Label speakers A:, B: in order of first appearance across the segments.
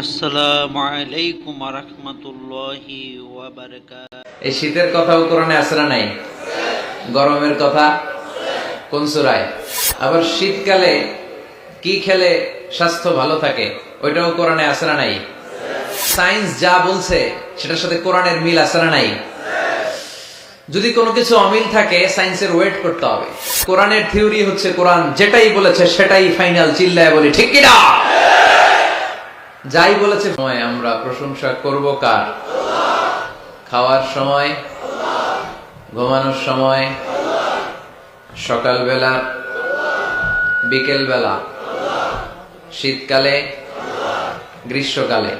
A: আসসালামু আলাইকুম
B: এই শীতের কথাও নাই? গরমের কথা? কোন আবার শীতকালে কি খেলে স্বাস্থ্য ভালো থাকে? ওইটাও কোরআনে নাই? সায়েন্স যা বলছে, সেটার সাথে কোরআনের মিল আছে নাই? যদি কোনো কিছু অমিল থাকে, সায়েন্সের ওয়েট করতে হবে। কোরআনের থিওরি হচ্ছে, কোরআন যেটাই বলেছে, সেটাই ফাইনাল, চিল্লায় বলি, ঠিক কিনা? যাই বলেছে, সময় আমরা প্রশংসা করব কার? খাওয়ার সময়, ঘুমানোর সময়, সকালবেলা, বিকেলবেলা, শীতকালে, গ্রীষ্মকালে।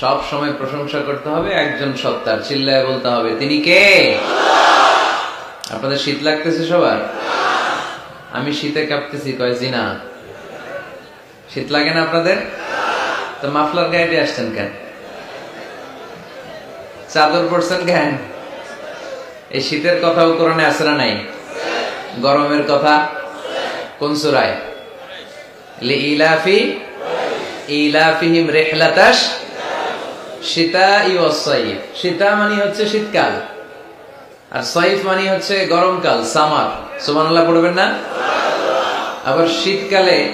B: সব সময় প্রশংসা করতে হবে, একজন সত্তার। চিল্লায় বলতে হবে, তিনি কে? আপনাদের শীত লাগতেছে সবার? আমি শীতে কাঁপতেছি, কয় শীত লাগে না আপনাদের? তো মাফলার গাড়িতে আসছেন কেন? চাদর পড়ছেন কেন? এই শীতের কথাও কোরআনে না নাই? গরমের কথা? কোন সুরায়? ইলাফি ইলাফিহিম রেহলাতাস শীতা ইসাইফ শীতা মানে হচ্ছে শীতকাল। আর সাইফ মানে হচ্ছে গরমকাল, সামার। সুবহানাল্লাহ পড়বেন না? আবার শীতকালে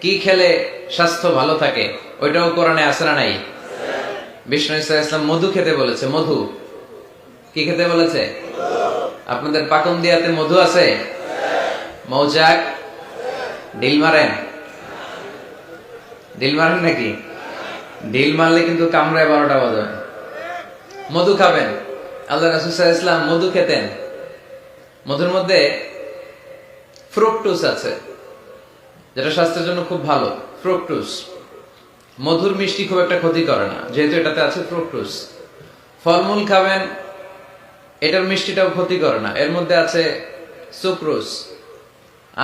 B: কি খেলে স্বাস্থ্য ভালো থাকে? ওইটাও কোরআনে আছে না নাই? বিষ্ণু ইসলাম মধু খেতে বলেছে, মধু। কি খেতে বলেছে? আপনাদের পাকন দিয়াতে মধু আছে? মৌজাক ডিল মারেন। ডিল মারেন নাকি? ডিল মারলে কিন্তু কামড়ায় বারোটা বাজে। মধু খাবেন। আল্লাহ রাসুসাহ ইসলাম মধু খেতেন। মধুর মধ্যে ফ্রুকটুস আছে, যেটা স্বাস্থ্যের জন্য খুব ভালো। ফ্রুকটুস। মধুর মিষ্টি খুব একটা ক্ষতি করে না, যেহেতু এটাতে আছে ফ্রুকটুস ফলমূল খাবেন, এটার মিষ্টিটাও ক্ষতি করে না। এর মধ্যে আছে সুক্রোস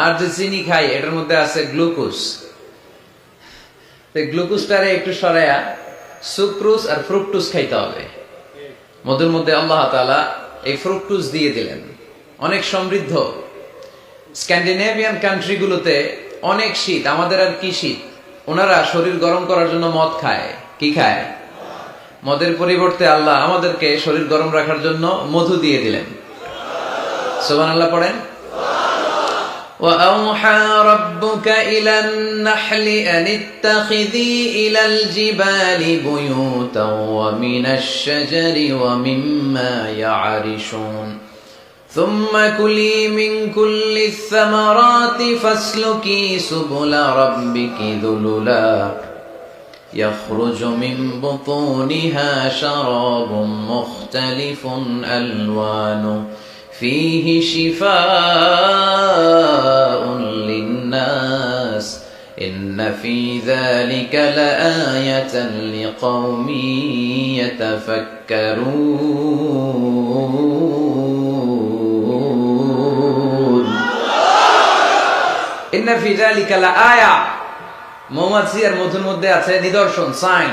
B: আর যে চিনি খাই, এটার মধ্যে আছে গ্লুকোজ গ্লুকোজটারে একটু সরাইয়া সুক্রোস আর ফ্রুকটুস খাইতে হবে। মধুর মধ্যে আল্লাহ তাআলা এই ফ্রুকটুস দিয়ে দিলেন। অনেক সমৃদ্ধ। স্ক্যান্ডিনেভিয়ান কান্ট্রিগুলোতে অনেক শীত, আমাদের আর কি শীত? ওনারা শরীর গরম করার জন্য মদ খায় কি খায় মদের পরিবর্তে আল্লাহ আমাদেরকে শরীর গরম রাখার জন্য মধু দিয়ে দিলেন সোবান আল্লাহ পড়েন وأوحى ربك إلى النحل أن اتخذي إلى الجبال بيوتا ومن الشجر ومما يعرشون ثم كلي من كل الثمرات فاسلكي سبل ربك ذللا. يخرج من بطونها شراب مختلف ألوانه فيه شفاء للناس. إن في ذلك لآية لقوم يتفكرون. ইন্না ফি যালিকা আয়া। মোহাম্মদ সিয়ার মধুর মধ্যে আছে নিদর্শন সাইন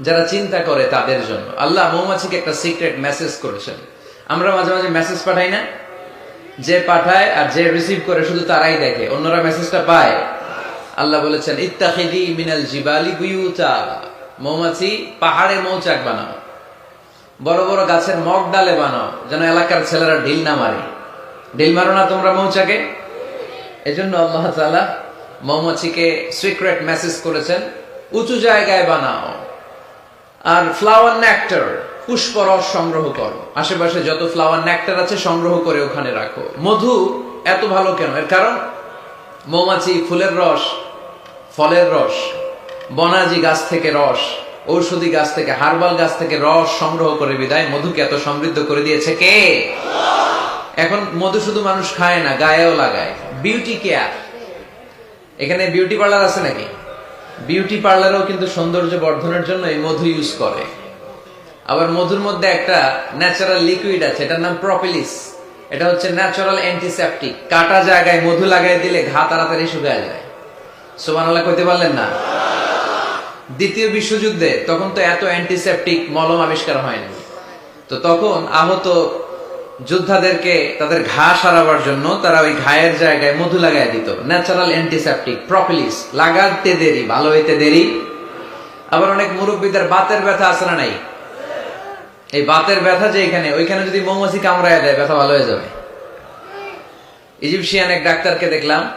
B: যারা চিন্তা করে তাদের জন্য। আল্লাহ মৌমাছিকে একটা সিক্রেট মেসেজ করেছেন। আমরা মাঝে মাঝে মেসেজ পাঠাই না? যে পাঠায় আর যে রিসিভ করে শুধু তারাই দেখে। অন্যরা মেসেজটা পায়। আল্লাহ বলেছেন, ইত্তাখিদি মিনাল জিবালি বুয়ুতা। মৌমাছি পাহাড়ে মৌচাক বানাও। বড় বড় গাছের মগ ডালে বানাও। যেন এলাকার ছেলেরা ঢিল না মারে। ঢিল মারো না তোমরা মৌচাকে? এজন্য আল্লাহ তাআলা মৌমাছিকে সিক্রেট মেসেজ করেছেন, উঁচু জায়গায় বানাও আর ফ্লাওয়ার নেক্টার পুষ্পরস সংগ্রহ করো। আশেপাশে যত ফ্লাওয়ার নেক্টার আছে, সংগ্রহ করে ওখানে রাখো। মধু এত ভালো কেন? এর কারণ? মৌমাছি ফুলের রস, ফলের রস, বনাজি গাছ থেকে রস, ঔষধি গাছ থেকে, হার্বাল গাছ থেকে রস সংগ্রহ করে বিদায়। মধুকে এত সমৃদ্ধ করে দিয়েছে কে? এখন মধু শুধু মানুষ খায় না, গায়েও লাগায়। বিউটি কেয়ার এখানে বিউটি পার্লার আছে নাকি? বিউটি পার্লারও কিন্তু সৌন্দর্য বর্ধনের জন্য এই মধু ইউজ করে। আবার মধুর মধ্যে একটা ন্যাচারাল লিকুইড আছে, এটার নাম প্রপিলিস এটা হচ্ছে ন্যাচারাল অ্যান্টিসেপটিক কাটা জায়গায় মধু লাগাই দিলে ঘা তাড়াতাড়ি শুকায় যায়। সোমানাল্লাহ কইতে পারলেন না? দ্বিতীয় বিশ্বযুদ্ধে তখন তো এত অ্যান্টিসেপটিক মলম আবিষ্কার হয়নি। তো তখন আহত যোদ্ধাদেরকে তাদের ঘা সারাবার জন্য তারা ওই ঘায়ের জায়গায় মধু লাগাই দিত। ন্যাচারাল অ্যান্টিসেপটিক প্রপিলিস লাগাতে দেরি, ভালো হইতে দেরি। আবার অনেক মুরব্বীদের বাতের ব্যথা আছে না নাই? এই বাতের ব্যথা যে এখানে, ওইখানে যদি মৌমাছি কামড়ায় দেয়, ব্যথা ভালো হয়ে যাবে। ইজিপশিয়ান এক ডাক্তারকে দেখলাম,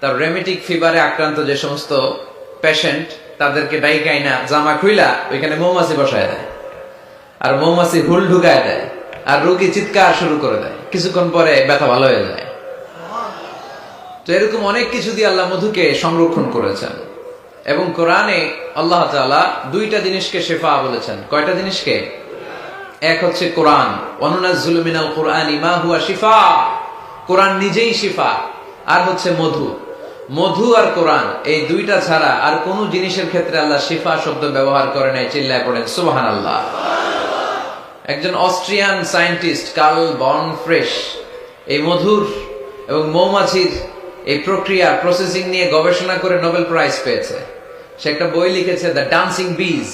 B: তার রেমেটিক ফিভারে আক্রান্ত যে সমস্ত পেশেন্ট তাদেরকে ডাইকাই না জামা খুইলা ওইখানে মৌমাছি বসায় দেয়। আর মৌমাছি হুল ঢুকায় দেয়। আর রোগী চিৎকার শুরু করে দেয়। কিছুক্ষণ পরে ব্যথা ভালো হয়ে যায়। তো এরকম অনেক কিছু দিয়ে আল্লাহ মধুকে সংরক্ষণ করেছেন। এবং কোরআনে আল্লাহ দুইটা জিনিসকে শেফা বলেছেন। কয়টা জিনিসকে? এক হচ্ছে কোরআন। কোরআন শিফা। কোরআন নিজেই শিফা। আর হচ্ছে মধু। মধু আর কোরআন, এই দুইটা ছাড়া আর কোন জিনিসের ক্ষেত্রে আল্লাহ শিফা শব্দ ব্যবহার করে নাই, চিল্লায় পড়েন সুবহান আল্লাহ একজন Austrian scientist, Karl von Frisch, এই মধুর এবং মৌমাছির এই প্রক্রিয়া প্রসেসিং নিয়ে গবেষণা করে নোবেল প্রাইজ পেয়েছে। সে একটা বই লিখেছে দ্য ডান্সিং বিজ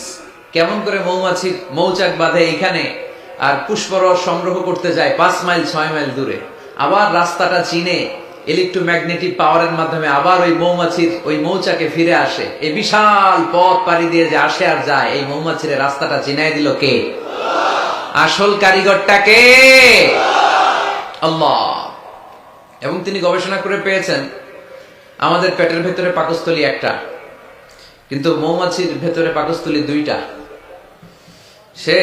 B: কেমন করে মৌমাছির মৌচাক বাঁধে এখানে আর পুষ্পরস সংগ্রহ করতে যায় পাঁচ মাইল, ছয় মাইল দূরে। আবার রাস্তাটা চিনে ইলেকট্রোম্যাগনেটিক পাওয়ারের মাধ্যমে আবার ওই মৌমাছির ওই মৌচাকে ফিরে আসে। এই বিশাল পথ পাড়ি দিয়ে যে আসে আর যায়, এই মৌমাছির রাস্তাটা চিনাই দিল কে? আসল কারিগরটাকে আল্লাহ। এবং তিনি গবেষণা করে পেয়েছেন, আমাদের পেটের ভেতরে পাকস্থলী একটা, কিন্তু মৌমাছির ভেতরে পাকস্থলী দুইটা। সে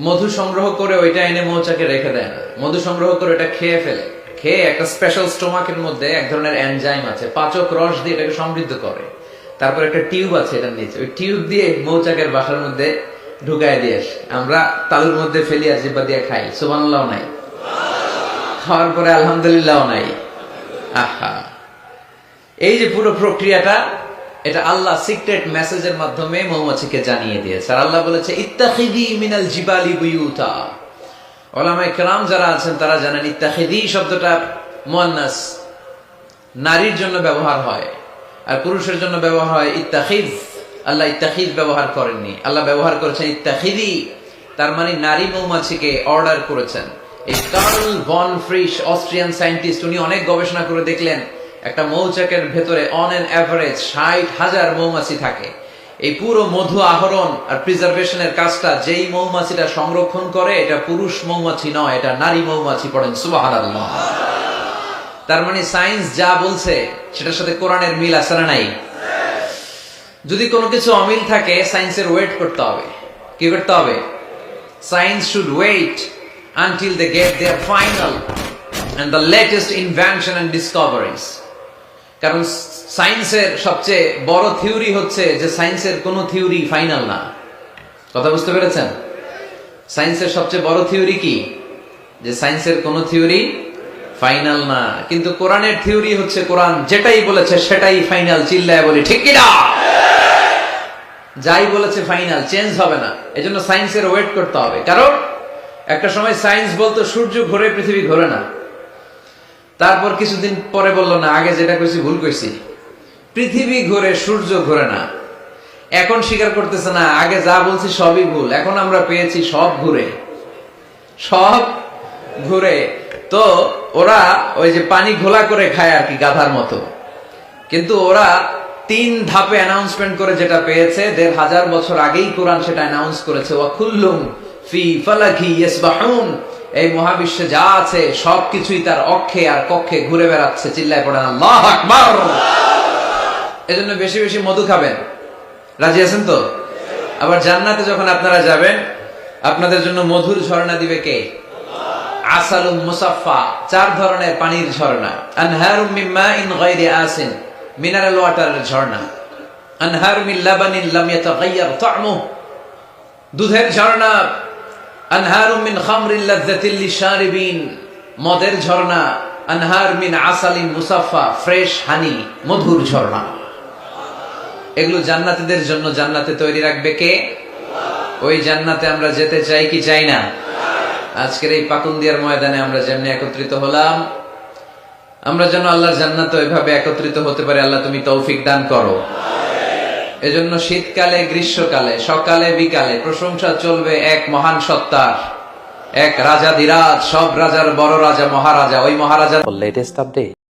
B: মধু সংগ্রহ করে ওইটা এনে মৌচাকে রেখে দেয় না। মধু সংগ্রহ করে ওটা খেয়ে ফেলে। খেয়ে একটা স্পেশাল স্টোমাকের মধ্যে এক ধরনের এনজাইম আছে, পাচক রস দিয়ে এটাকে সমৃদ্ধ করে। তারপর একটা টিউব আছে এটার নিচে। ওই টিউব দিয়ে মৌচাকের বাসার মধ্যে ঢুকায় দিয়ে আসে। আমরা তালুর মধ্যে ফেলি আর জিব্বা দিয়ে খাই। সুবানুল্লাহ নাই। খাওয়ার পরে আলহামদুলিল্লাহ নাই। আহা। এই যে পুরো প্রক্রিয়াটা, এটা আল্লাহ সিক্রেট মেসেজের মাধ্যমে মৌমাছিকে জানিয়ে দিয়েছে। আর আল্লাহ বলেছে, ইত্তাখিদি মিনাল জিবালি বুয়ুতা। ওলামায়ে কেরাম যারা আছেন, তারা জানেন, ইত্তাখিদি শব্দটা মুয়ান্নাস, নারীর জন্য ব্যবহার হয়। আর পুরুষের জন্য ব্যবহার হয়, ইত্তাখিদ। আল্লাহ ইত্তাখিদ ব্যবহার করেননি। আল্লাহ ব্যবহার করেছেন ইত্তাখিদি, তার মানে নারী মৌমাছিকে অর্ডার করেছেন। এই কার্ল ফ্রিশ অস্ট্রিয়ান সায়েন্টিস্ট, উনি অনেক গবেষণা করে দেখলেন, একটা মৌচাকের ভেতরে অন এন অ্যাভারেজ ষাট হাজার মৌমাছি থাকে। এই পুরো মধু আহরণ আর প্রিজার্ভেশনের কাজটা, যেই মৌমাছিটা সংরক্ষণ করে, এটা পুরুষ মৌমাছি নয়, এটা নারী মৌমাছি পড়েন সুবাহ তার মানে সায়েন্স যা বলছে, সেটার সাথে কোরআনের মিল আছে নাই? যদি কোনো কিছু অমিল থাকে সায়েন্সের ওয়েট করতে হবে। কি করতে হবে? Science should wait until they get their final and the latest invention and discoveries কারণ সায়েন্সের সবচেয়ে বড় থিওরি হচ্ছে যে সায়েন্সের কোনো থিওরি ফাইনাল না। কথা বুঝতে পেরেছেন? সায়েন্সের সবচেয়ে বড় থিওরি কি? যে সায়েন্সের কোনো থিওরি ফাইনাল না। কিন্তু কোরআনের থিওরি হচ্ছে, কোরআন যেটাই বলেছে সেটাই ফাইনাল, চিল্লায় বলি, ঠিক কিনা? যাই বলেছে ফাইনাল, চেঞ্জ হবে না। এই এজন্য সায়েন্সের ওয়েট করতে হবে। কারণ একটা সময় সায়েন্স বলতো, সূর্য ঘোরে, পৃথিবী ঘোরে না। তারপর কিছুদিন পরে বলল, না, আগে যেটা কইছি, ভুল কইছি। পৃথিবী ঘোরে, সূর্য ঘোরে না। এখন স্বীকার করতেছে, না, আগে যা বলছি সবই ভুল। এখন আমরা পেয়েছি সব ঘুরে। সব ঘুরে। তো ওরা ওই যে পানি ঘোলা করে খায় আর কি গাধার মতো। কিন্তু ওরা তিন ধাপে অ্যানাউন্সমেন্ট করে যেটা পেয়েছে, দেড় হাজার বছর আগেই কোরআন সেটা অ্যানাউন্স করেছে, ওয়াকুল্লুম ফি ফালাকি ইয়াসবাহুন। এই মহাবিশ্বে যা আছে, সবকিছুই তার অক্ষে আর কক্ষে ঘুরে বেড়াচ্ছে, চিল্লায় পড়েন, আল্লাহ আকবার! এজন্য বেশি বেশি মধু খাবেন। রাজি আছেন তো? আবার জান্নাতে যখন আপনারা যাবেন, আপনাদের জন্য মধুর ঝর্ণা দিবে কে? আসালুম মুসাফফা, চার ধরনের পানির ঝর্ণা। আনহারুম মিন মাইন গায়রি আসিন, মিনারেল ওয়াটারের ঝর্ণা। আনহার মিন লাবানিন লাম ইয়াতাগায়্যার তা'মুহু, দুধের ঝর্ণা। আনহারুম মিন খামরিন লাযযাতিল লিশারিবিন, মদের ঝর্ণা। আনহার মিন আসালিন মুসাফফা, ফ্রেশ হানি, মধুর ঝর্ণা। এগুলো জান্নাতীদের জন্য জান্নাতে তৈরি রাখবে কে? ওই জান্নাতে আমরা যেতে চাই কি চাই না? আজকের এই পাকুন্দিয়ার ময়দানে আমরা যেমনি একত্রিত হলাম, আমরা যেন আল্লাহর জান্নাত ওইভাবে একত্রিত হতে পারি, আল্লাহ তুমি তৌফিক দান করো। এজন্য শীতকালে, গ্রীষ্মকালে, সকালে, বিকালে প্রশংসা চলবে এক মহান সত্তার, এক রাজা দিরাজ সব রাজার বড় রাজা মহারাজা, ওই মহারাজা
C: লেটেস্ট update.